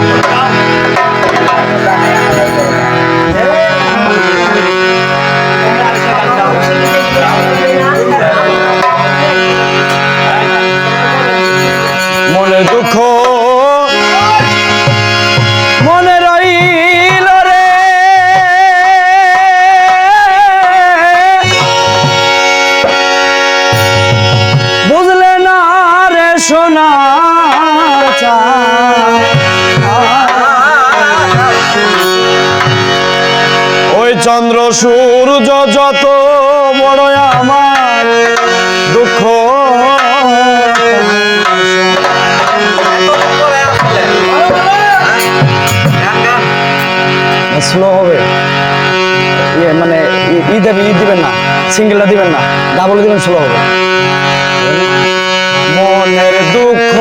Yeah. সূর্য যত বড় আমার দুঃখ। স্লো হবে। ইয়ে মানে ই দেবে, ই দিবেন না, সিঙ্গেলটা দিবেন না ডাবল দিবেন, স্লো হবে। মনের দুঃখ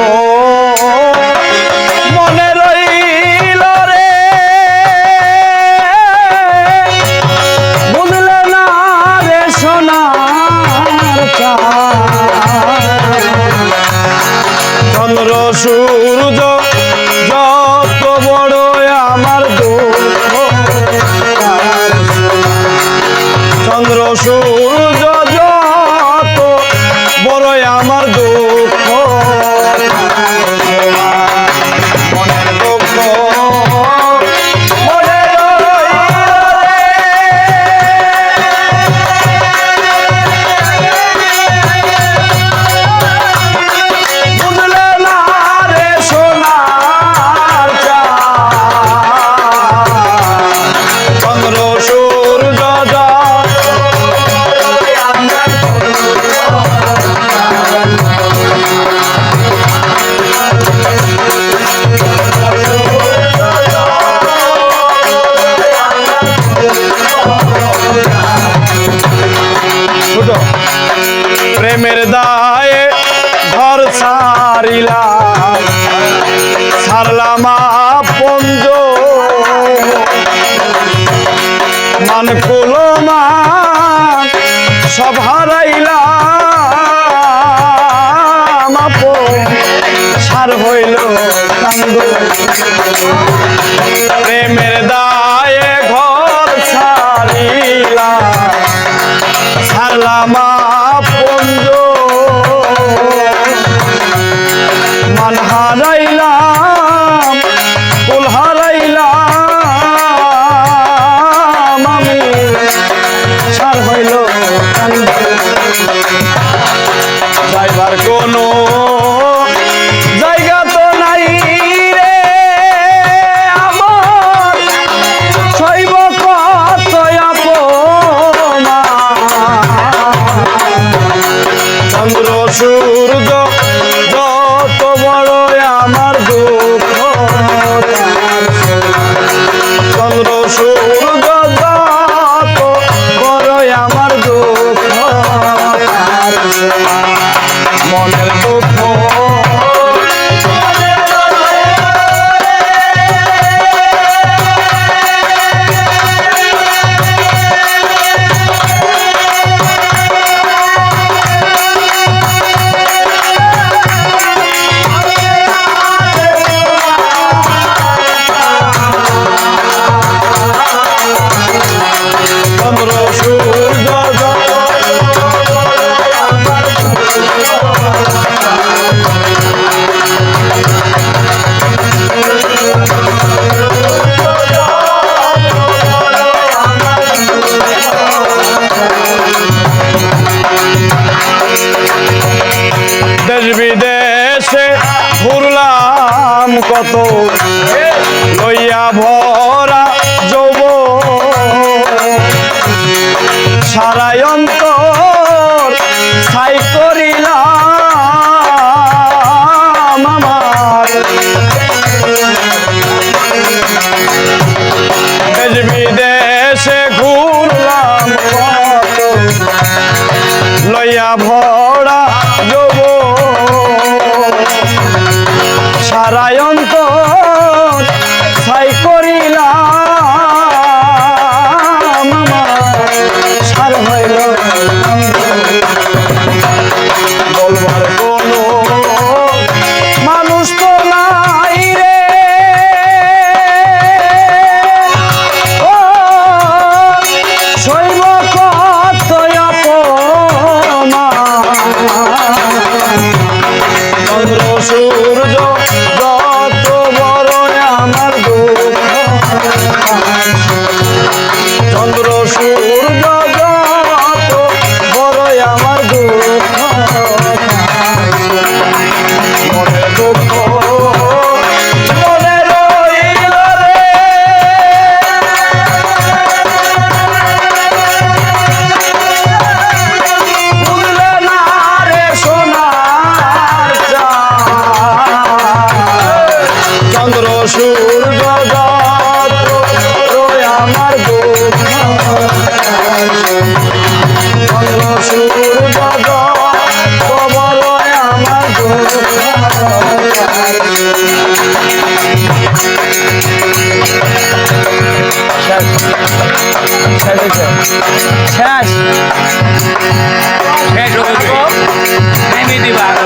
Bonjour. দায়ে ঘর সারিলা সারলা মা পঞ্জ মান কুলমান সভার সূর্য দেশ বিদেশে ঘুরলাম কত। লইয়া ভরা যৌব সারায়ন্ত নারায়ণ छाछ छह टोकन नहीं मिली बात